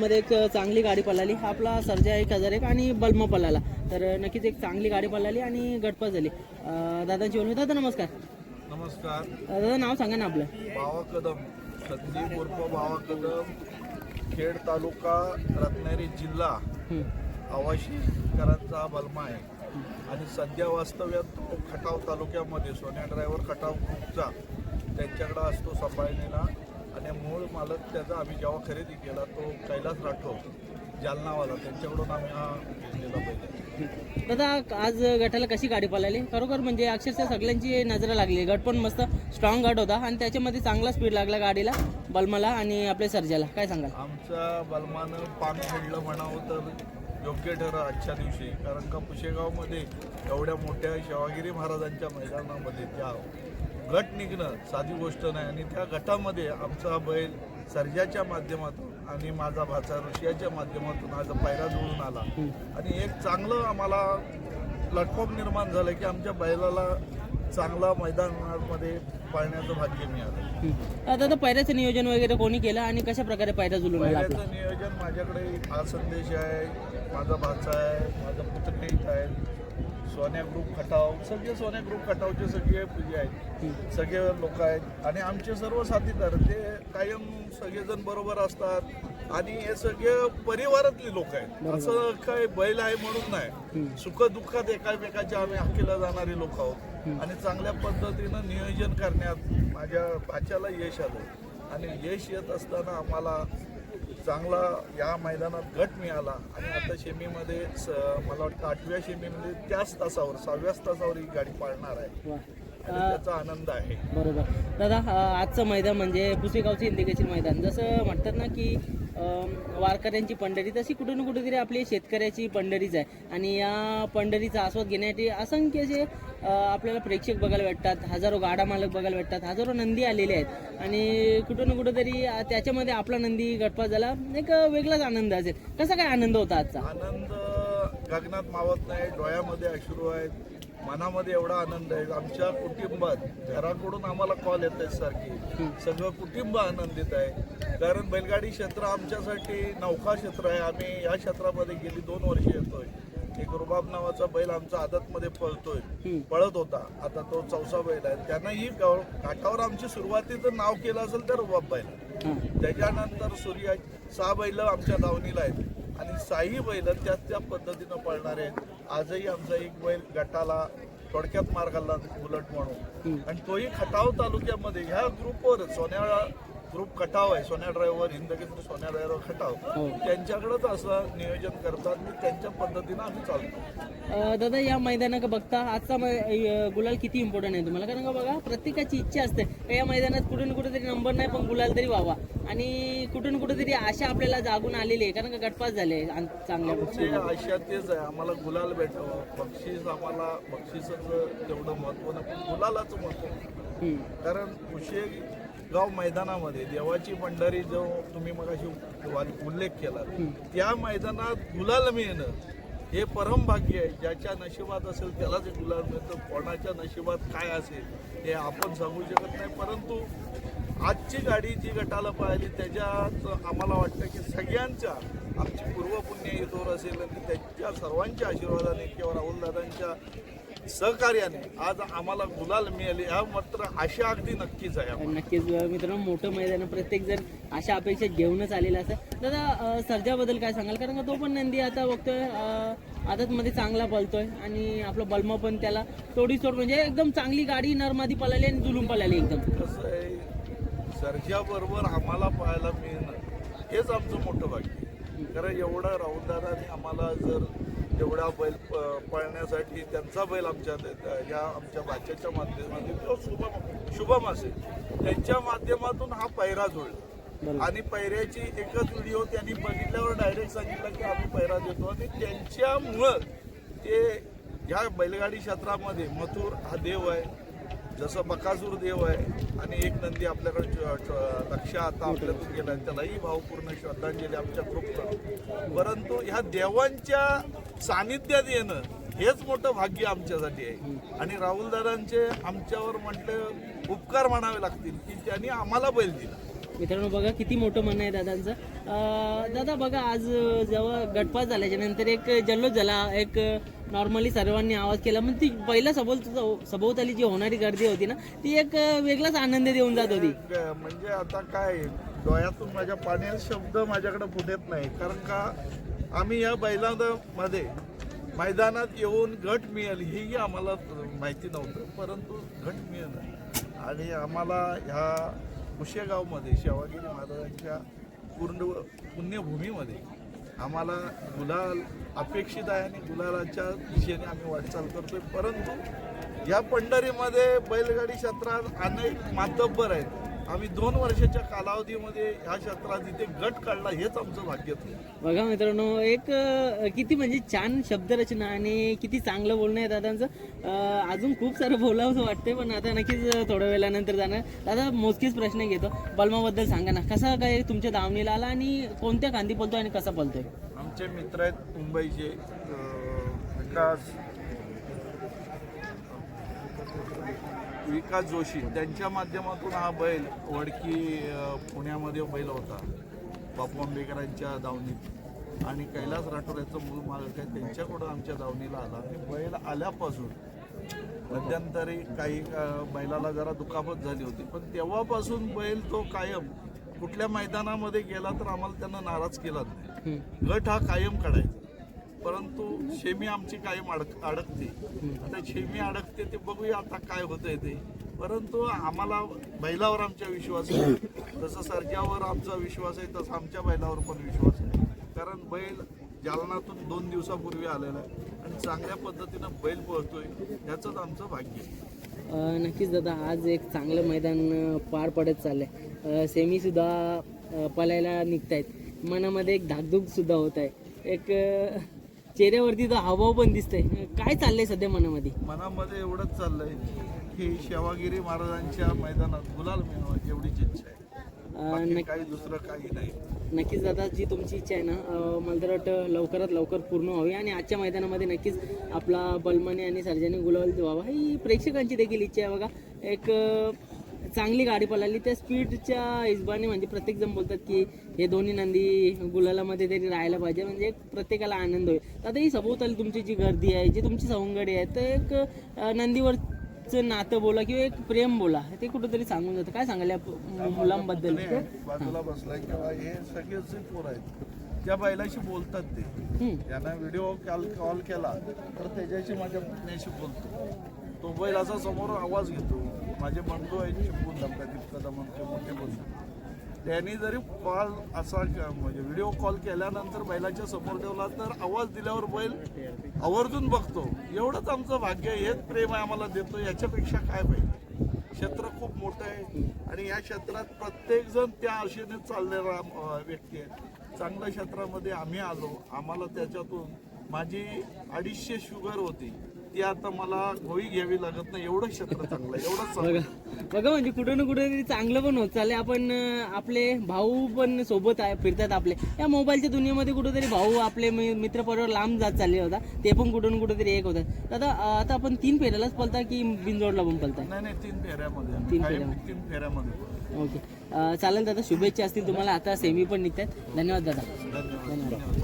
मध्ये एक चांगली गाडी पळाली. हा आपला सर्जा एक हजार एक आणि बल्म पळाला. तर नक्कीच एक चांगली गाडी पळाली आणि गटपत झाली. दादांची ओळख. दादा नमस्कार. नमस्कार. दादा नाव सांगा ना आपलं. बावा कदम संदीप उर्फ बावा कदम खेड तालुका रत्नागिरी जिल्हा. आवाशीकरांचा बलमा आहे. आणि सध्या वास्तव्यात तो खटाव तालुक्यामध्ये सोन्या ड्रायव्हर खटाव ग्रुपचा त्यांच्याकडं असतो सांभाळलेला आणि मूळ मालक त्याचा आम्ही जेव्हा खरेदी केला तो कैलास राठोड जालनावाला. त्यांच्याकडून आम्ही हा घेतलेला पहिले दादा आज गटाला कशी गाडी पळाली? खरोखर म्हणजे अक्षरशः सगळ्यांची नजर लागली. गट पण मस्त स्ट्रॉंग गट होता आणि त्याच्यामध्ये चांगला स्पीड लागला गाडीला बलमाला आणि आपल्या सर्जाला. काय सांगाल? आमच्या बलमानं पान खेळलं म्हणावं तर योग्य ठरलं आजच्या दिवशी. कारण का पुशेगावमध्ये एवढ्या मोठ्या शिवागिरी महाराजांच्या मैदानामध्ये त्या गट निघणं साधी गोष्ट नाही. आणि त्या गटामध्ये आमचा बैल सर्जाच्या माध्यमातून आणि माझा भाचा ऋषियाच्या माध्यमातून आज पायरा जुळून आला. आणि एक चांगलं आम्हाला प्लॅटफॉर्म निर्माण झालं की आमच्या बैलाला चांगला मैदानामध्ये पाळण्याचं भाग्य मिळालं. हं. दादा पैऱ्याचं नियोजन वगैरे कोणी केलं आणि कशा प्रकारे आला आपला पहिल्याचं नियोजन माझ्याकडे हा संदेश आहे माझा भाचा आहे माझा पुतणे इथं आहे सोन्या ग्रुप खटाव सगळे सोन्या ग्रुप खटावचे सगळे पूजे आहेत. सगळे लोक आहेत. आणि आमचे सर्व साथीदार ते कायम सगळेजण बरोबर असतात. आणि हे सगळे परिवारातली लोक आहेत. असं काय बैल आहे म्हणून नाही. सुख दुःखात एकामेकाच्या आम्ही हक्कीला जाणारी लोक आहोत. आणि चांगल्या पद्धतीनं नियोजन करण्यात माझ्या भाच्याला यश आलं. आणि यश येत असताना आम्हाला चांगला या मैदानात गट मिळाला आणि आता शेमीमध्ये मला वाटतं आठव्या शेमीमध्ये त्याच तासावर सहाव्याच तासावर ही गाडी पाळणार आहे. त्याचा आनंद आहे. बरोबर. दादा आजचं मैदान म्हणजे पुसेगावचं इंदिकेचे मैदान. जसं म्हणतात ना की वारकऱ्यांची पंढरी तशी कुठे ना कुठेतरी आपली शेतकऱ्याची पंढरीच आहे. आणि या पंढरीचा आस्वाद घेण्यासाठी असंख्य असे आपल्याला प्रेक्षक बघायला भेटतात. हजारो गाडा मालक बघायला भेटतात. हजारो नंदी आलेले आहेत. आणि कुठं ना कुठेतरी त्याच्यामध्ये आपला नंदी गटपा झाला. एक वेगळाच आनंद असेल. कसा काय आनंद होता आजचा? आनंद गगनात मावत नाही. डोळ्यामध्ये अश्रू आहेत. मनामध्ये एवढा आनंद आहे. आमच्या कुटुंबात घराकडून आम्हाला कॉल येत आहेत सारखी सगळं कुटुंब आनंदित आहे. कारण बैलगाडी क्षेत्र आमच्यासाठी नौका क्षेत्र आहे. आम्ही या क्षेत्रामध्ये गेली दोन वर्ष येतोय. एक रुबाब नावाचा बैल आमचा आदतमध्ये पळतोय. पळत होता. आता तो चौसा बैल आहे. त्यांनाही गाव- घाटावर आमची सुरुवातीचं नाव केलं असेल तर रुबाब बैल. हां. त्याच्यानंतर सूर्या सहा बैल आमच्या दावणीला आहेत. आणि साही बैल त्याच त्या पद्धतीनं पळणारे आजही आमचा एक बैल गटाला थोडक्यात मार घालला उलट म्हणून. आणि तोही खटाव तालुक्यामध्ये ह्या ग्रुपवर सोन्या ग्रुप खटाव आहे. Sonya driver Hindkesari Sonya driver Khatav. हो. त्यांच्याकडेच असं नियोजन करतात. आणि त्यांच्या पद्धतीनं आम्ही चालतो. दादा या मैदानात बघता आजचा गुलाल किती इम्पॉर्टंट आहे तुम्हाला? कारण का बघा प्रत्येकाची इच्छा असते. या मैदानात कुठे ना कुठेतरी नंबर नाही पण गुलाल तरी व्हावा. आणि कुठे ना कुठेतरी आशा आपल्याला जागून आलेली आहे. कारण का गटपास झाले चांगल्या आशा तेच आहे. आम्हाला गुलाल भेटावं. बक्षीस आम्हाला बक्षिसाचं तेवढं महत्त्व नाही. गुलालाचं महत्त्व आहे. हम्म. गाव मैदानामध्ये देवाची पंढरी जो तुम्ही मग उल्लेख केला त्या मैदानात गुलाल मिळणं हे परम भाग्य आहे. ज्याच्या नशिबात असेल त्यालाच गुलाल मिळतं. कोणाच्या नशिबात काय असेल हे आपण सांगू शकत नाही. परंतु आजची गाडी जी गटाला पाहिली त्याच्यात आम्हाला वाटतं की सगळ्यांच्या आमची पूर्वपुण्य दोर असेल आणि त्यांच्या सर्वांच्या आशीर्वादाने किंवा राहुलदादांच्या सहकार्याने आज आम्हाला गुलाल मिळाली ह्या मात्र आशा अगदी नक्कीच आहे. नक्कीच मित्रांनो मोठं मैदान प्रत्येक जण अशा अपेक्षा घेऊनच आलेला असं. दादा सर्जाबद्दल काय सांगाल? कारण का तो पण नंदी आता बघतोय आदत मध्ये चांगला पळतोय आणि आपला बल्मा पण त्याला तोडी सोड म्हणजे एकदम चांगली गाडी नरमादी पळाली आणि जुलूम पळाली एकदम. कसं आहे सर्जाबरोबर आम्हाला पाहायला मिळणं हेच आमचं मोठं भाग्य. कारण एवढं राहुलदारांनी आम्हाला जर एवढा बैल पळण्यासाठी त्यांचा बैल आमच्या ह्या आमच्या भाच्याच्या माध्यमातून किंवा शुभम शुभम असेल त्यांच्या माध्यमातून हा पैरा जुळला बरोबर. आणि पैऱ्याची एकच व्हिडिओ त्यांनी बघितल्यावर डायरेक्ट सांगितलं की आम्ही पैरा देतो आणि त्यांच्यामुळं ते ह्या बैलगाडी क्षेत्रामध्ये मथुर हा देव आहे जसं बकासूर देव आहे आणि एक नंदी आपल्याकडे च- लक्ष आता आपल्यातून गेला त्यालाही भावपूर्ण श्रद्धांजली आमच्या ग्रुपकडून परंतु ह्या देवांच्या सानिध्यात येणं हेच मोठं भाग्य आमच्यासाठी आहे. आणि राहुलदादांचे आमच्यावर म्हटलं उपकार म्हणावे लागतील की त्यांनी आम्हाला बैल दिला. मित्रांनो बघा किती मोठं म्हणणं आहे दादांचं. दादा बघा आज जेव्हा गटपास झाल्याच्यानंतर एक जल्लोष झाला एक नॉर्मली सर्वांनी आवाज केला. मग ती पहिला सभोव सभोवताली जी होणारी गर्दी होती ना ती एक वेगळाच आनंद देऊन जात होती. म्हणजे आता काय डोळ्यातून माझ्या पाण्याचे शब्द माझ्याकडे फुटत नाही. कारण का आम्ही या बैलांमध्ये मैदानात येऊन गट मिळेल हेही आम्हाला माहिती नव्हतं. परंतु गट मिळेल. आणि आम्हाला ह्या कुशेगावमध्ये शेवागिरी महाराजांच्या पूर्ण पुण्यभूमीमध्ये आम्हाला गुलाल अपेक्षित आहे आणि गुलालाच्या दिशेने आम्ही वाटचाल करतोय. परंतु या पंढरीमध्ये बैलगाडी क्षेत्रात अनेक मातब्बर आहेत. आम्ही दोन वर्षाच्या कालावधीमध्ये ह्या क्षेत्रात इथे गट काढला हेच आमचं भाग्य होतं. बघा मित्रांनो एक अं, किती म्हणजे छान शब्दरचना आणि किती चांगलं बोलणं आहे दादांचं. अं, अजून खूप सारं बोलावं असं वाटतंय पण आता नक्कीच थोड्या वेळानंतर जाणार. दादा मोजकीच प्रश्न घेतो. बलमाबद्दल सांगा ना कसा काय तुमच्या दावणीला आला आणि कोणत्या कांदी पलतोय आणि कसा पलतोय आमचे मित्र आहेत मुंबईचे अं, विकास. विकास जोशी त्यांच्या माध्यमातून हा बैल वडकी पुण्यामध्ये बैल होता. बापू आंबेकरांच्या दावणीत. आणि कैलास राठोड याचं मूळ मालक आहे. त्यांच्याकडून आमच्या दावणीला आला. आणि बैल आल्यापासून मध्यंतरी काही बैलाला जरा दुखापत झाली होती. पण तेव्हापासून बैल तो कायम कुठल्या मैदानामध्ये गेला तर आम्हाला त्यांना नाराज केला. गट हा कायम काढायचा. परंतु शेमी आमची कायम अडक अडकते. आता शेमी अडकते ते बघूया आता काय होतंय ते. परंतु आम्हाला बैलावर आमचा विश्वास आहे. जसं सरक्यावर आमचा विश्वास आहे तसा आमच्या बैलावर पण विश्वास आहे. कारण बैल जालनातून दोन दिवसापूर्वी आलेला आहे आणि चांगल्या पद्धतीनं बैल पळतोय याचंच आमचं भाग्य आहे. नक्कीच दादा आज एक चांगलं मैदान पार पडत चाललंय. सेमीसुद्धा सुद्धा निघत आहेत मनामध्ये एक धाकधूक सुद्धा होत आहे. एक चेहऱ्यावरती तो हावभाव पण दिसतंय. काय चाललंय सध्या मनामध्ये? मनामध्ये एवढंच चाललंय की शेवागिरी महाराजांच्या मैदानात गुलाल मिळावं एवढीच इच्छा आहे. अं, बाकी नक्की काही दुसरं काही नाही. नक्कीच दादा जी तुमची इच्छा आहे ना अं, मला तर वाटतं लवकरात लवकर पूर्ण व्हावी आणि आजच्या मैदानामध्ये नक्कीच आपला बलमाने आणि सर्जाने गुलाल व्हावा. ही प्रेक्षकांची देखील इच्छा आहे बघा. एक अं, चांगली गाडी पळाली. त्या स्पीडच्या हिशोबाने म्हणजे प्रत्येक जण बोलतात की हे दोन्ही नंदी गुलालामध्ये तरी राहायला पाहिजे. म्हणजे प्रत्येकाला आनंद होईल. आता ही सभोवताली तुमची जी गर्दी आहे जी तुमची सवंगडी आहे तर एक नंदीवरचं नातं बोला किंवा एक प्रेम बोला ते कुठंतरी सांगून जातं. काय प- मुलांबद्दल? बाजूला किंवा हे सगळेच पोर आहेत त्या बैलाशी बोलतात ते. त्यांना व्हिडिओ कॉल कॉल केला तर त्याच्याशी माझ्या पुतण्याशी बोलतो. तो बैल असा समोर आवाज घेतो. माझे बंधू आहेत चिपकून धमका तितका म्हणतो मोठे बंधू. त्यांनी जरी कॉल असा म्हणजे व्हिडिओ कॉल केल्यानंतर बैलाच्या समोर ठेवला तर आवाज दिल्यावर बैल आवर्जून बघतो. एवढंच आमचं भाग्य आहे, हेच प्रेम आहे आम्हाला देतो याच्यापेक्षा काय पाहिजे क्षेत्र खूप मोठं आहे आणि या क्षेत्रात प्रत्येकजण त्या आशेने चाललेला व्यक्ती आहे. चांगल्या क्षेत्रामध्ये आम्ही आलो. आम्हाला त्याच्यातून माझी अडीचशे शुगर होती. ती आता मला गोळी घ्यावी लागत नाही एवढं क्षेत्र चांगलं आहे एवढंच चांगलं आहे. बघा बघा म्हणजे कुठं ना कुठं तरी चांगलं पण होत चाललंय. आपण अं, आपले भाऊ पण सोबत आहे फिरतात आपले. या मोबाईलच्या दुनियेमध्ये कुठेतरी भाऊ आपले मि- मित्र परिवार लांब जात चालले होता. ते पण कुठं ना कुठेतरी एक होतात दादा अं, आता आपण तीन फेऱ्यालाच पलता की बिनजोडला पण पलताय नाही नाही तीन फेऱ्यामध्ये. आम्ही तीन कायम फेऱ्यामध्ये. तीन फेऱ्यामध्ये. ओके. अं, चालेल दादा शुभेच्छा असतील तुम्हाला. आता सेमी पण निघतात धन्यवाद दादा. धन्यवाद.